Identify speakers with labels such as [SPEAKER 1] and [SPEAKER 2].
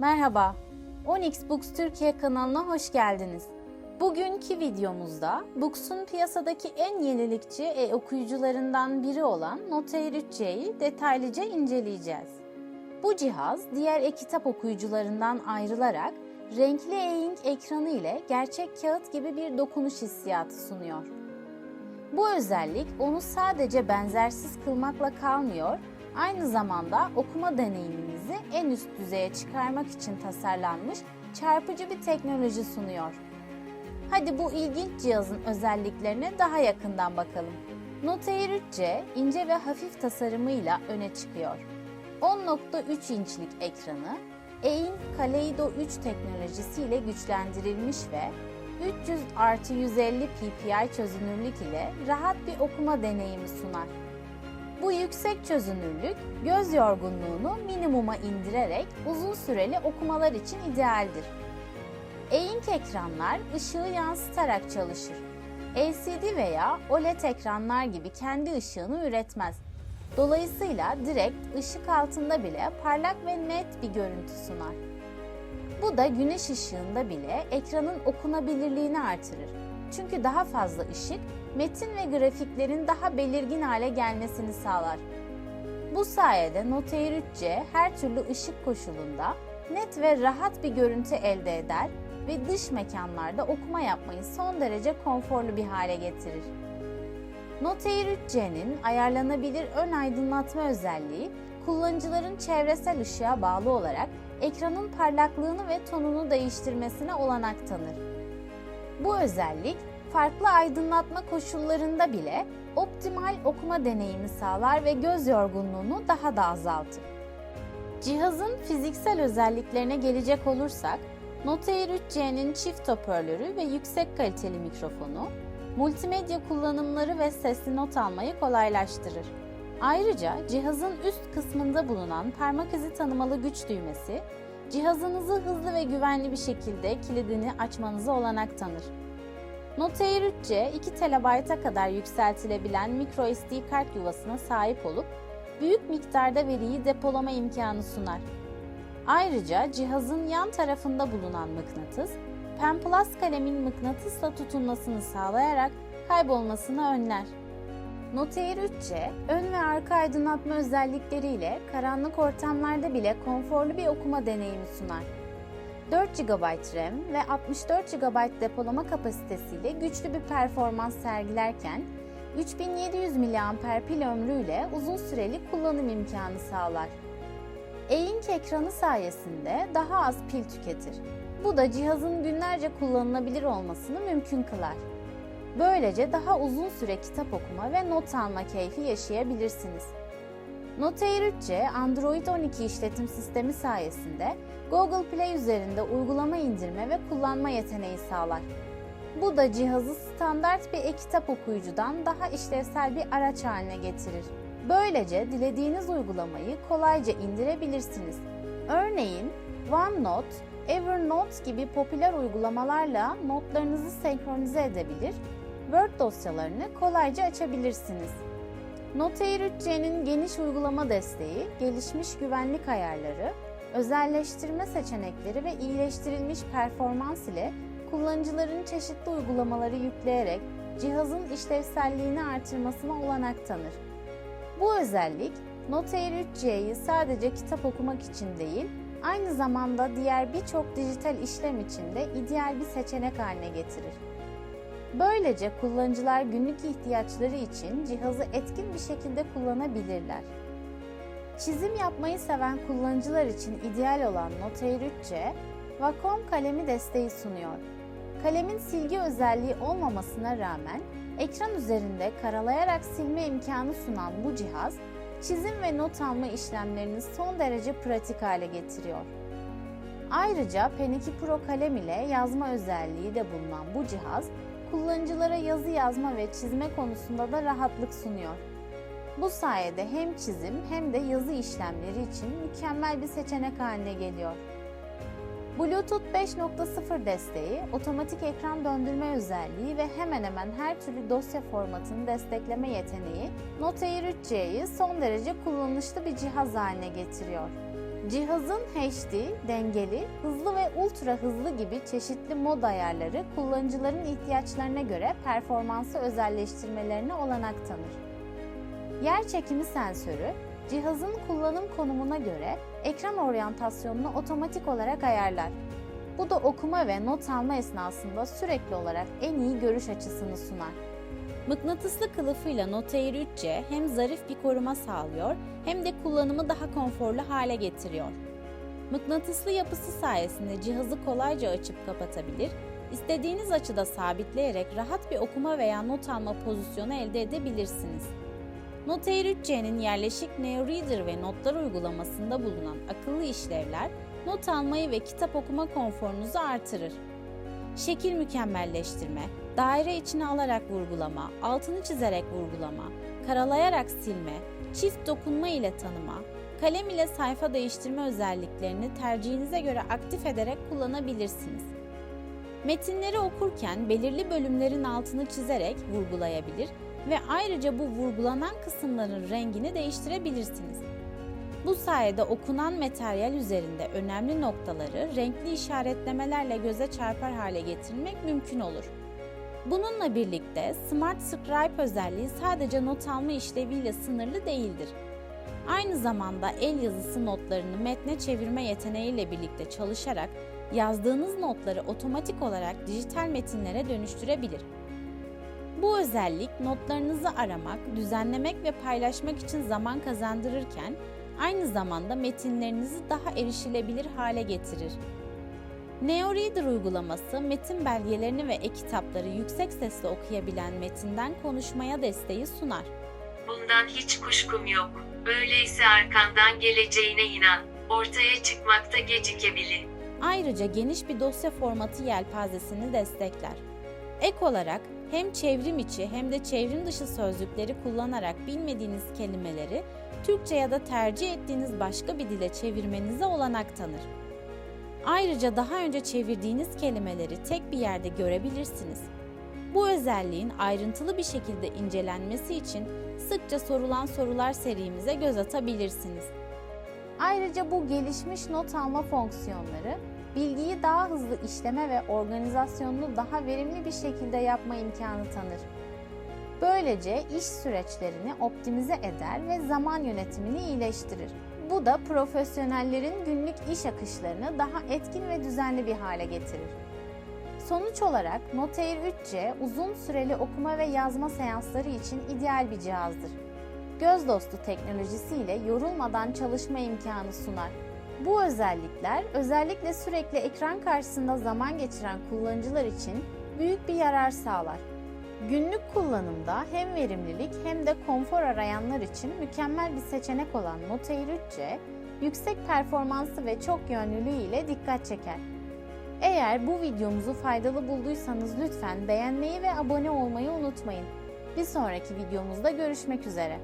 [SPEAKER 1] Merhaba, Onyx Books Türkiye kanalına hoş geldiniz. Bugünkü videomuzda Books'un piyasadaki en yenilikçi e-okuyucularından biri olan Notair 3C'yi detaylıca inceleyeceğiz. Bu cihaz diğer e-kitap okuyucularından ayrılarak renkli e-ink ekranı ile gerçek kağıt gibi bir dokunuş hissiyatı sunuyor. Bu özellik onu sadece benzersiz kılmakla kalmıyor, aynı zamanda okuma deneyiminizi en üst düzeye çıkarmak için tasarlanmış çarpıcı bir teknoloji sunuyor. Hadi bu ilginç cihazın özelliklerine daha yakından bakalım. Notair 3C ince ve hafif tasarımıyla öne çıkıyor. 10.3 inçlik ekranı, e-ink Kaleido 3 teknolojisiyle güçlendirilmiş ve 300 artı 150 ppi çözünürlük ile rahat bir okuma deneyimi sunar. Bu yüksek çözünürlük göz yorgunluğunu minimuma indirerek uzun süreli okumalar için idealdir. E-ink ekranlar ışığı yansıtarak çalışır. LCD veya OLED ekranlar gibi kendi ışığını üretmez. Dolayısıyla direkt ışık altında bile parlak ve net bir görüntü sunar. Bu da güneş ışığında bile ekranın okunabilirliğini artırır. Çünkü daha fazla ışık metin ve grafiklerin daha belirgin hale gelmesini sağlar. Bu sayede Notair 3C her türlü ışık koşulunda net ve rahat bir görüntü elde eder ve dış mekanlarda okuma yapmayı son derece konforlu bir hale getirir. Notair 3C'nin ayarlanabilir ön aydınlatma özelliği kullanıcıların çevresel ışığa bağlı olarak ekranın parlaklığını ve tonunu değiştirmesine olanak tanır. Bu özellik farklı aydınlatma koşullarında bile optimal okuma deneyimi sağlar ve göz yorgunluğunu daha da azaltır. Cihazın fiziksel özelliklerine gelecek olursak, Notair 3C'nin çift hoparlörü ve yüksek kaliteli mikrofonu, multimedya kullanımları ve sesli not almayı kolaylaştırır. Ayrıca cihazın üst kısmında bulunan parmak izi tanımalı güç düğmesi, cihazınızı hızlı ve güvenli bir şekilde kilidini açmanıza olanak tanır. Notair 3C 2 TB'a kadar yükseltilebilen microSD kart yuvasına sahip olup büyük miktarda veriyi depolama imkanı sunar. Ayrıca cihazın yan tarafında bulunan mıknatıs, Pen Plus kalemin mıknatısla tutunmasını sağlayarak kaybolmasını önler. Notair 3C, ön ve arka aydınlatma özellikleriyle karanlık ortamlarda bile konforlu bir okuma deneyimi sunar. 4 GB RAM ve 64 GB depolama kapasitesiyle güçlü bir performans sergilerken, 3700 mAh pil ömrüyle uzun süreli kullanım imkanı sağlar. E-ink ekranı sayesinde daha az pil tüketir. Bu da cihazın günlerce kullanılabilir olmasını mümkün kılar. Böylece daha uzun süre kitap okuma ve not alma keyfi yaşayabilirsiniz. Notair 3C Android 12 işletim sistemi sayesinde Google Play üzerinde uygulama indirme ve kullanma yeteneği sağlar. Bu da cihazı standart bir e-kitap okuyucudan daha işlevsel bir araç haline getirir. Böylece dilediğiniz uygulamayı kolayca indirebilirsiniz. Örneğin OneNote, Evernote gibi popüler uygulamalarla notlarınızı senkronize edebilir, Word dosyalarını kolayca açabilirsiniz. Notair 3C'nin geniş uygulama desteği, gelişmiş güvenlik ayarları, özelleştirme seçenekleri ve iyileştirilmiş performans ile kullanıcıların çeşitli uygulamaları yükleyerek cihazın işlevselliğini artırmasına olanak tanır. Bu özellik Notair 3C'yi sadece kitap okumak için değil, aynı zamanda diğer birçok dijital işlem için de ideal bir seçenek haline getirir. Böylece kullanıcılar günlük ihtiyaçları için cihazı etkin bir şekilde kullanabilirler. Çizim yapmayı seven kullanıcılar için ideal olan Notair 3C, Wacom kalemi desteği sunuyor. Kalemin silgi özelliği olmamasına rağmen ekran üzerinde karalayarak silme imkanı sunan bu cihaz, çizim ve not alma işlemlerini son derece pratik hale getiriyor. Ayrıca Pen 2 Pro kalem ile yazma özelliği de bulunan bu cihaz, kullanıcılara yazı yazma ve çizme konusunda da rahatlık sunuyor. Bu sayede hem çizim hem de yazı işlemleri için mükemmel bir seçenek haline geliyor. Bluetooth 5.0 desteği, otomatik ekran döndürme özelliği ve hemen hemen her türlü dosya formatını destekleme yeteneği Note Air 3C'yi son derece kullanışlı bir cihaz haline getiriyor. Cihazın HD, dengeli, hızlı ve ultra hızlı gibi çeşitli mod ayarları kullanıcıların ihtiyaçlarına göre performansı özelleştirmelerine olanak tanır. Yer çekimi sensörü, cihazın kullanım konumuna göre ekran oryantasyonunu otomatik olarak ayarlar. Bu da okuma ve not alma esnasında sürekli olarak en iyi görüş açısını sunar. Mıknatıslı kılıfıyla Note Air 3C hem zarif bir koruma sağlıyor hem de kullanımı daha konforlu hale getiriyor. Mıknatıslı yapısı sayesinde cihazı kolayca açıp kapatabilir, istediğiniz açıda sabitleyerek rahat bir okuma veya not alma pozisyonu elde edebilirsiniz. Note Air 3C'nin yerleşik NeoReader ve notlar uygulamasında bulunan akıllı işlevler, not almayı ve kitap okuma konforunuzu artırır. Şekil mükemmelleştirme, daire içine alarak vurgulama, altını çizerek vurgulama, karalayarak silme, çift dokunma ile tanıma, kalem ile sayfa değiştirme özelliklerini tercihinize göre aktif ederek kullanabilirsiniz. Metinleri okurken belirli bölümlerin altını çizerek vurgulayabilir ve ayrıca bu vurgulanan kısımların rengini değiştirebilirsiniz. Bu sayede okunan materyal üzerinde önemli noktaları renkli işaretlemelerle göze çarpar hale getirmek mümkün olur. Bununla birlikte Smart Scribe özelliği sadece not alma işleviyle sınırlı değildir. Aynı zamanda el yazısı notlarını metne çevirme yeteneğiyle birlikte çalışarak yazdığınız notları otomatik olarak dijital metinlere dönüştürebilir. Bu özellik notlarınızı aramak, düzenlemek ve paylaşmak için zaman kazandırırken aynı zamanda metinlerinizi daha erişilebilir hale getirir. NeoReader uygulaması metin belgelerini ve e-kitapları yüksek sesle okuyabilen metinden konuşmaya desteği sunar.
[SPEAKER 2] Bundan hiç kuşkum yok. Öyleyse arkandan geleceğine inan. Ortaya çıkmakta gecikebilir.
[SPEAKER 1] Ayrıca geniş bir dosya formatı yelpazesini destekler. Ek olarak hem çevrim içi hem de çevrim dışı sözcükleri kullanarak bilmediğiniz kelimeleri Türkçe ya da tercih ettiğiniz başka bir dile çevirmenize olanak tanır. Ayrıca daha önce çevirdiğiniz kelimeleri tek bir yerde görebilirsiniz. Bu özelliğin ayrıntılı bir şekilde incelenmesi için sıkça sorulan sorular serimize göz atabilirsiniz. Ayrıca bu gelişmiş not alma fonksiyonları bilgiyi daha hızlı işleme ve organizasyonunu daha verimli bir şekilde yapma imkanı tanır. Böylece iş süreçlerini optimize eder ve zaman yönetimini iyileştirir. Bu da profesyonellerin günlük iş akışlarını daha etkin ve düzenli bir hale getirir. Sonuç olarak Note Air 3C uzun süreli okuma ve yazma seansları için ideal bir cihazdır. Göz dostu teknolojisiyle yorulmadan çalışma imkanı sunar. Bu özellikler özellikle sürekli ekran karşısında zaman geçiren kullanıcılar için büyük bir yarar sağlar. Günlük kullanımda hem verimlilik hem de konfor arayanlar için mükemmel bir seçenek olan Note Air 3C, yüksek performansı ve çok yönlülüğü ile dikkat çeker. Eğer bu videomuzu faydalı bulduysanız lütfen beğenmeyi ve abone olmayı unutmayın. Bir sonraki videomuzda görüşmek üzere.